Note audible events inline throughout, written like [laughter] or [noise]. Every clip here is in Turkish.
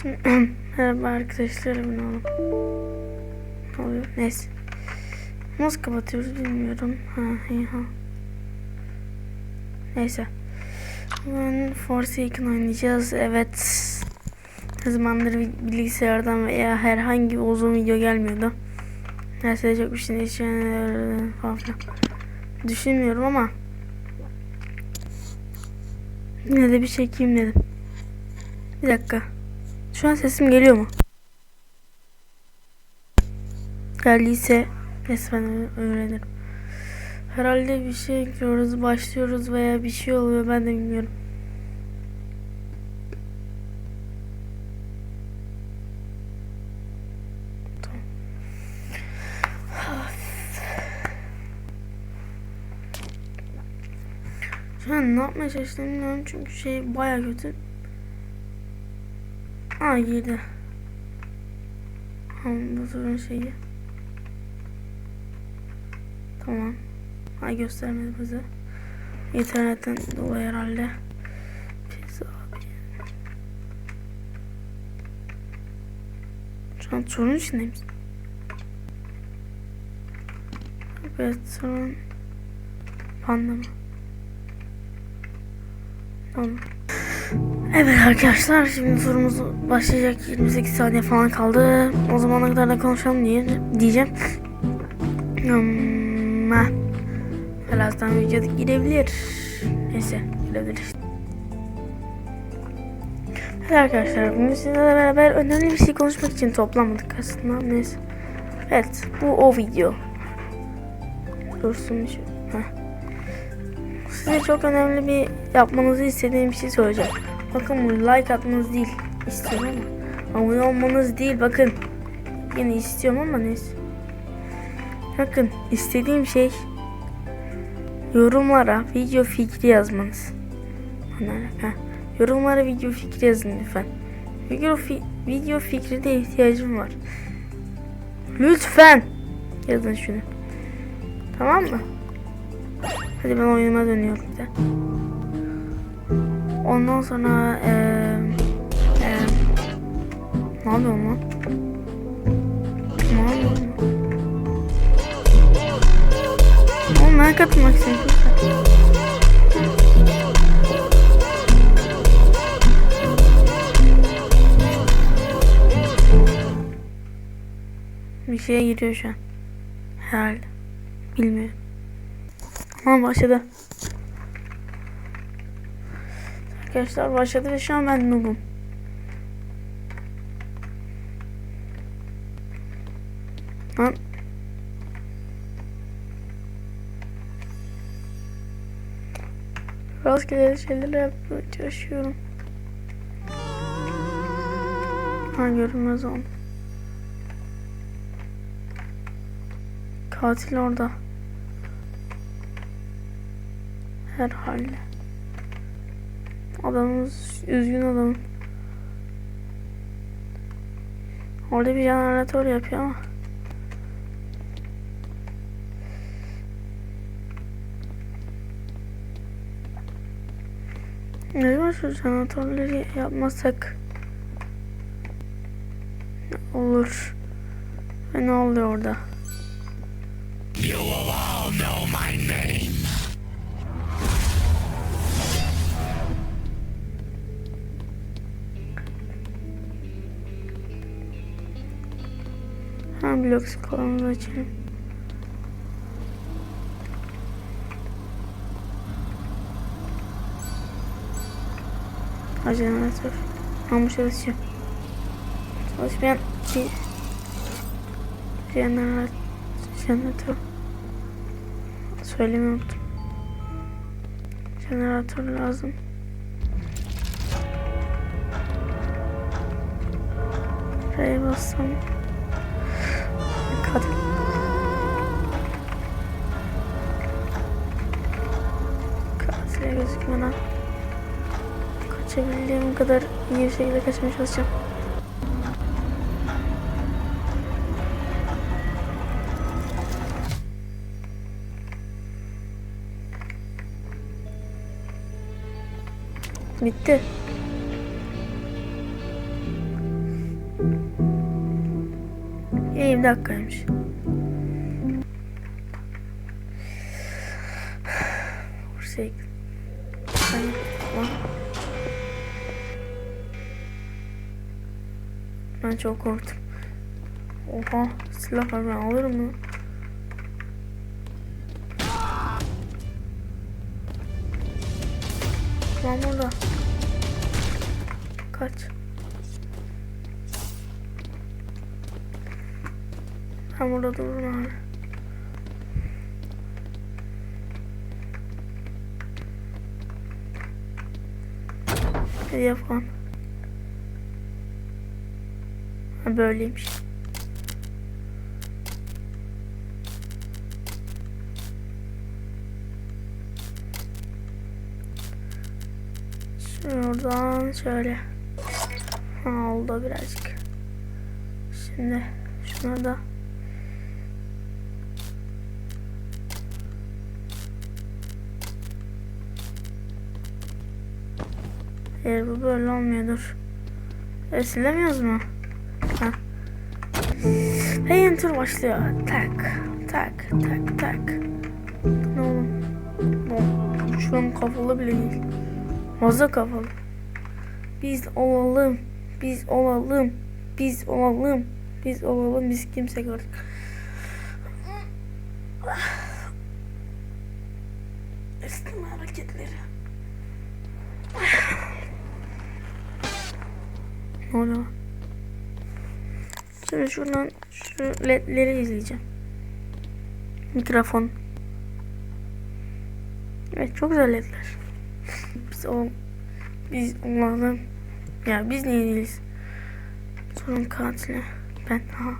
[clears throat] Merhaba arkadaşlar ne oluyor? Ne oluyor? Neyse. Nasıl kapatıyoruz bilmiyorum. Ha, ha. Neyse. Bugün Forsaken oynayacağız. Evet. Ne zamandır bi- bilgisayardan veya herhangi uzun video gelmiyordu. Neyse çok bir şey falan filan. Düşünmüyorum ama yine de bir çekeyim dedim. Bir dakika. Şu an sesim geliyor mu? Geldiyse ö- öğrenirim. Herhalde bir şey ekliyoruz, başlıyoruz veya bir şey oluyor ben de bilmiyorum. Tamam. Şu an ne yapmaya çalıştığımı bilmiyorum çünkü şey baya kötü. Aa girdi. Sorun şeyi. Tamam. Ay göstermedi bize. İnternetten dolayı herhalde. Pizza abi. Şu an sorun içindeyim. Evet sorun. Panda mı? Tamam. Evet arkadaşlar şimdi turumuz başlayacak 28 saniye falan kaldı. O zamana kadar da konuşalım diye diyeceğim. Hmm. Birazdan video girebilir. Neyse girebilir. Evet arkadaşlar bugün sizinle beraber önemli bir şey konuşmak için toplanmadık aslında. Neyse. Evet bu o video. Dursun şu. Heh. Size çok önemli bir yapmanızı istediğim bir şey söyleyeceğim. Bakın bu like atmanız değil istiyorum ama abone olmanız değil bakın. Yine istiyorum ama neyse. Bakın istediğim şey yorumlara video fikri yazmanız. Ha. Yorumlara video fikri yazın lütfen. Video, fi- video fikri de ihtiyacım var. Lütfen yazın şunu. Tamam mı? Hadi ben oyunuma dönüyorum bir de. Ondan sonra eee eee ne yapıyorum lan? Ne yapıyorum? Oğlum ben katılmak istiyorum. Bir şeye giriyor şu an. Herhalde. Bilmiyorum. Ama başladı. Arkadaşlar başladı ve şu an ben noobum. Lan. Rastgele şeyler yapmaya çalışıyorum. Ha görünmez on. Katil orada. Herhalde. Adamımız üzgün adam. Orada bir jeneratör yapıyor ama. Ne var şu jeneratörleri yapmasak olur ve ne oluyor orada? Ha blok kalanını açayım. Ha jeneratör. Ama çalışıyor. Çalışmayan bir jeneratör. Jeneratör. Söylemeyi unuttum. Jeneratör lazım. Buraya bassam. Katile gözükmeden kaçabildiğim kadar iyi bir şekilde kaçmaya çalışacağım. Bitti. 20 dakikaymış. Şey. Ben çok korktum. Oha silah var ben alırım mı? Lan burada. Kaç. Ben burada dururum abi. Hediye. Ha böyleymiş. Şuradan şöyle. Ha oldu birazcık. Şimdi şuna da Hayır bu böyle olmuyor dur. E, silemiyoruz mu? Ha. Hey enter başlıyor. Tak tak tak tak. Ne oğlum? O, Şu an kafalı bile değil. Fazla kafalı. Biz olalım. Biz olalım. Biz olalım. Biz olalım. Biz kimse gördük. Esneme hareketleri. Lan? Şimdi şuradan şu ledleri izleyeceğim. Mikrofon. Evet çok güzel ledler. Biz o biz olalım. Ya biz niye değiliz? Sorun katili. Ben ha.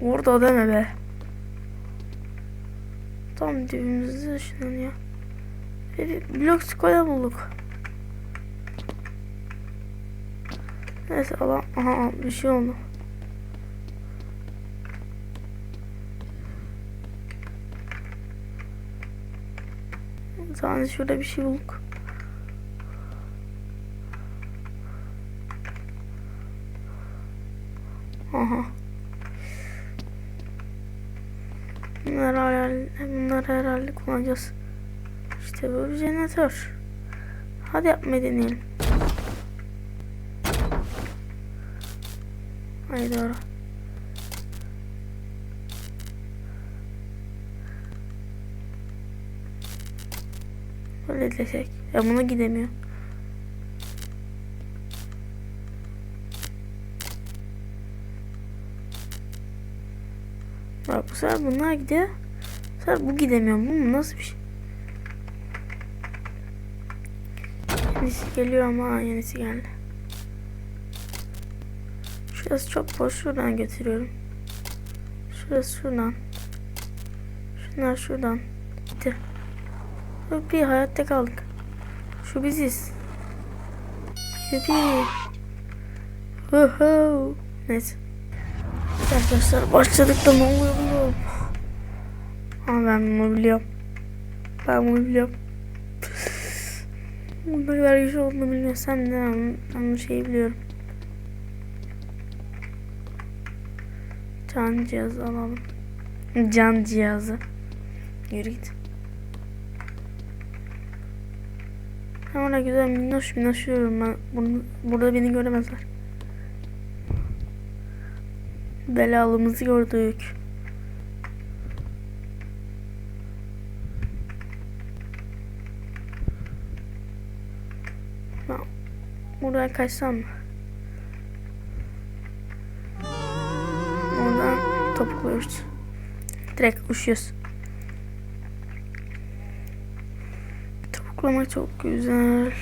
Orada deme be. Tam dibimizde ışınlanıyor. Bir blok skola bulduk. Neyse Allah aha bir şey oldu. Zaten şurada bir şey bulduk. Aha. Bunlar herhalde, bunlar herhalde kullanacağız. İşte bu bir jeneratör. Hadi yapmayı deneyelim. Haydi doğru. Böyle desek. Ya buna gidemiyor. Bak bu sefer bunlar gidiyor. Bu sefer bu gidemiyor. Bu nasıl bir şey? Yenisi geliyor ama yenisi geldi. Şurası çok boş. Şuradan getiriyorum. Şurası şuradan. Şunlar şuradan. Gitti. Yok bir hayatta kaldık. Şu biziz. Yupi. Huhu. Neyse. Arkadaşlar başladık da ne oluyor bu? Ama ben bunu biliyorum. Ben bunu biliyorum. Ne kadar güçlü olduğunu bilmesem de ben, ben bu şeyi biliyorum. Can cihazı alalım. Can cihazı. Yürü git. Ben güzel minnoş minnoş yürüyorum ben. Bunu, burada beni göremezler. Belalımızı gördük. Ben Buradan kaçsam mı? Topukla uç. Direkt uçuyoruz. Topuklama çok güzel.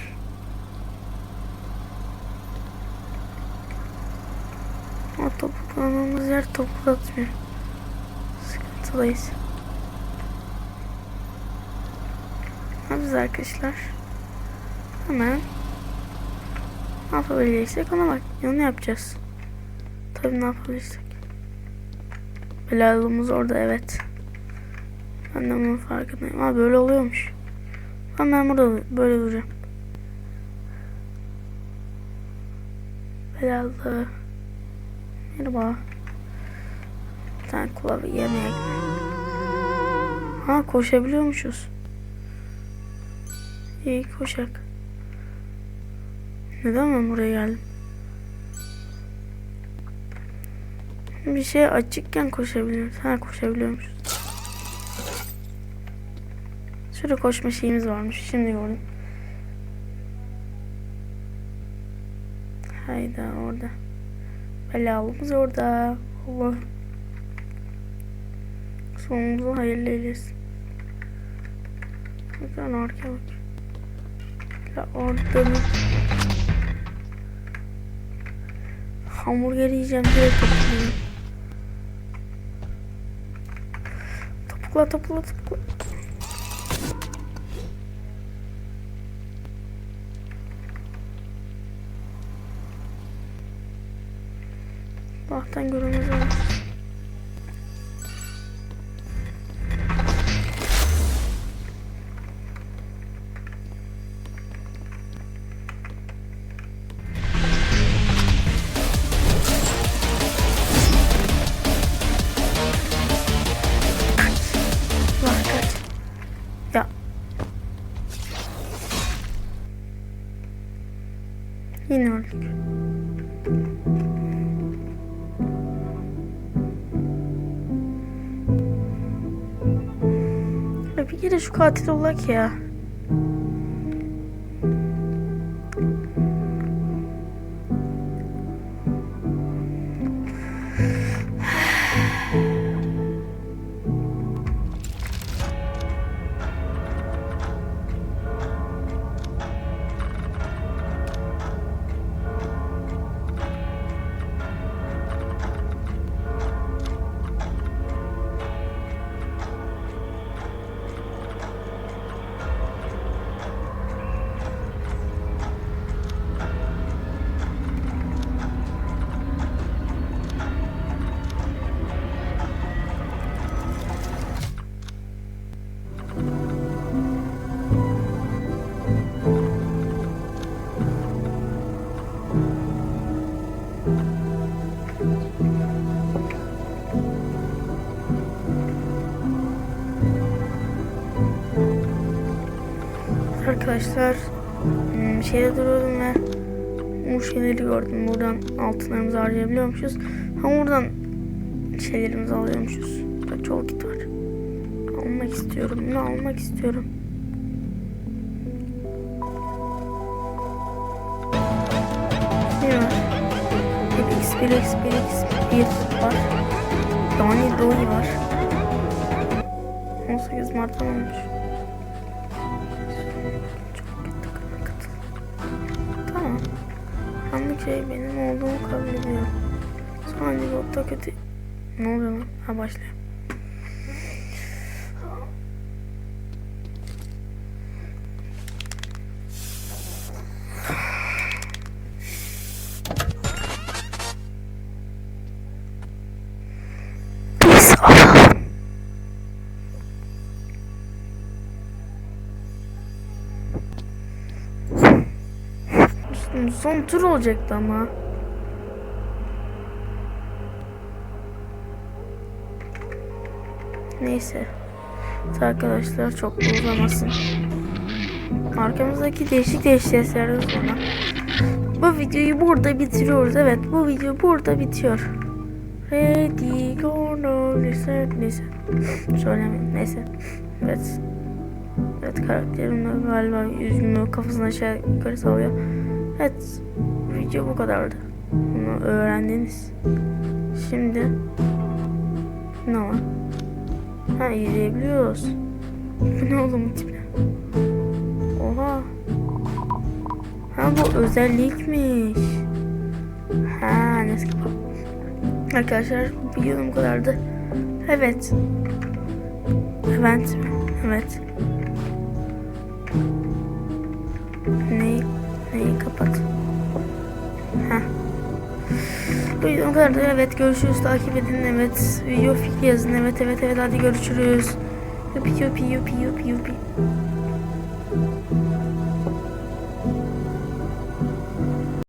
Ama topuklamamız yer topuklatmıyor. Sıkıntıdayız. Ne yapacağız arkadaşlar? Hemen ne yapabileceksek ona bak. Onu yapacağız. Tabii ne yapabilirsek. Belalımız orada evet. Ben de bunun farkındayım. Ha böyle oluyormuş. Ben, ben burada böyle duracağım. Belalı. Merhaba. Bir tane klavye yemeğe Ha koşabiliyormuşuz. İyi koşak. Neden ben buraya geldim? Bir şey açıkken koşabiliyoruz. Ha koşabiliyormuşuz. Şurada koşma şeyimiz varmış. Şimdi gördüm. Hayda orada. Belalımız orada. Allah. Sonumuzu hayırlı eylesin. Bakın arkaya bak. Ya orada bir hamburger yiyeceğim diye topluyorum. Topukla topukla topukla. Allah'tan göremez Kere şu katil olak ya. Arkadaşlar hmm, şeyde duruyordum ve bu şeyleri gördüm. Buradan altınlarımızı harcayabiliyormuşuz. Ha buradan şeylerimizi alıyormuşuz. Burada çok kit var. Almak istiyorum. Bunu almak istiyorum. Ne var? Hep X1, X1, X1 var. Dani Doi var. 18 Mart'tan olmuş. Şey benim olduğumu kabul ediyor. Sadece botta kötü... Ne oluyor lan? Ha başlıyor. Son tur olacaktı ama. Neyse. Arkadaşlar çok da uzamasın. Arkamızdaki değişik değişik seslerden sonra. Bu videoyu burada bitiriyoruz. Evet bu video burada bitiyor. Ready go no listen listen. [laughs] Söylemeyeyim neyse. Evet. Evet karakterim galiba yüzümü kafasını aşağı yukarı sallıyor. Evet video bu kadardı. Bunu öğrendiniz. Şimdi ne var? Ha izleyebiliyoruz. Bu ne oğlum bu tip ne? Oha. Ha bu özellikmiş. Ha neyse. Arkadaşlar videom bu kadardı. Evet. Evet. Evet. Bu kadardı. Evet görüşürüz. Takip edin. Evet. Video fikri yazın. Evet evet evet hadi görüşürüz. Yupi yupi yupi yupi yupi.